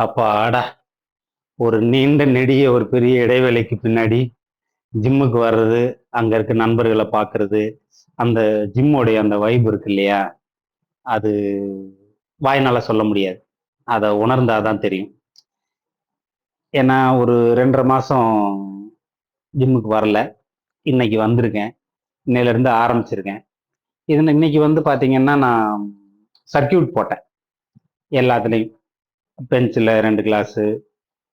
அப்பாடா ஒரு நீண்ட நெடிய ஒரு பெரிய இடைவேளைக்கு பின்னாடி ஜிம்முக்கு வர்றது அங்க இருக்க நண்பர்களை பார்க்கறது அந்த ஜிம்மோடைய அந்த வைப் இருக்கு இல்லையா? அது வாய்னால சொல்ல முடியாது. அதை உணர்ந்தாதான் தெரியும். ஏன்னா ஒரு ரெண்டரை மாசம் ஜிம்முக்கு வரல. இன்னைக்கு வந்திருக்கேன். இன்னையிலேருந்து ஆரம்பிச்சிருக்கேன். இதில் இன்னைக்கு வந்து பார்த்தீங்கன்னா நான் சர்க்கியூட் போட்டேன். எல்லாத்துலேயும். பெஞ்சில் ரெண்டு கிளாஸு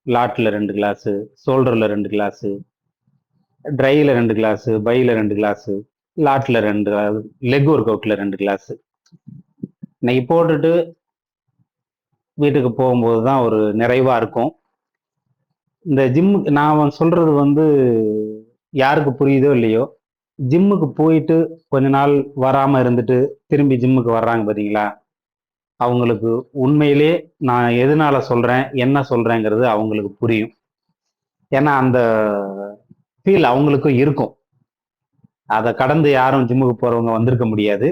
லாட்டில் ரெண்டு கிளாஸு ஷோல்டரில் ரெண்டு கிளாஸு ட்ரையில் ரெண்டு கிளாஸு பையில் ரெண்டு கிளாஸு லாட்டில் ரெண்டு லெக் ஒர்க் அவுட்டில் ரெண்டு கிளாஸு இன்னைக்கு போட்டுட்டு வீட்டுக்கு போகும்போது தான் ஒரு நிறைவாக இருக்கும். இந்த ஜிம்முக்கு நான் சொல்கிறது வந்து யாருக்கு புரியுதோ இல்லையோ ஜிம்முக்கு போயிட்டு கொஞ்ச நாள் வராமல் இருந்துட்டு திரும்பி ஜிம்முக்கு வர்றாங்க பார்த்தீங்களா அவங்களுக்கு உண்மையிலே நான் எதனால சொல்றேன் என்ன சொல்றேங்கிறது அவங்களுக்கு புரியும். ஏன்னா அந்த ஃபீல் அவங்களுக்கும் இருக்கும். அதை கடந்து யாரும் ஜிம்முக்கு போறவங்க வந்திருக்க முடியாது.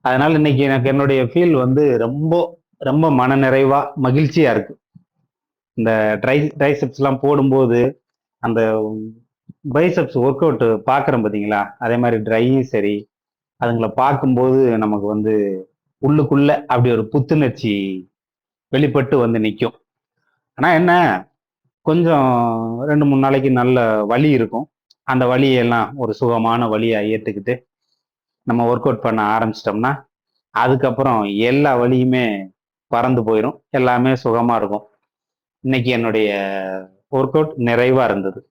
அதனால இன்னைக்கு எனக்கு என்னுடைய ஃபீல் வந்து ரொம்ப ரொம்ப மன நிறைவா மகிழ்ச்சியா இருக்கு. இந்த ட்ரை ட்ரைசெப்ஸ் எல்லாம் போடும்போது அந்த பைசெப்ஸ் ஒர்க் அவுட் பார்க்குறோம் பார்த்தீங்களா அதே மாதிரி ட்ரையும் சரி. அதுங்களை பார்க்கும்போது நமக்கு வந்து உள்ளுக்குள்ள அப்படி ஒரு புத்துணர்ச்சி வெளிப்பட்டு வந்து நிற்கும் ஆனால் என்ன? கொஞ்சம் ரெண்டு மூணு நாளைக்கு நல்ல வலி இருக்கும். அந்த வலியெல்லாம் ஒரு சுகமான வழியாக ஏற்றுக்கிட்டு நம்ம ஒர்க் அவுட் பண்ண ஆரம்பிச்சிட்டோம்னா அதுக்கப்புறம் எல்லா வழியுமே பறந்து போயிடும் எல்லாமே சுகமாக இருக்கும். இன்னைக்கு என்னுடைய ஒர்க் அவுட் நிறைவாக இருந்தது.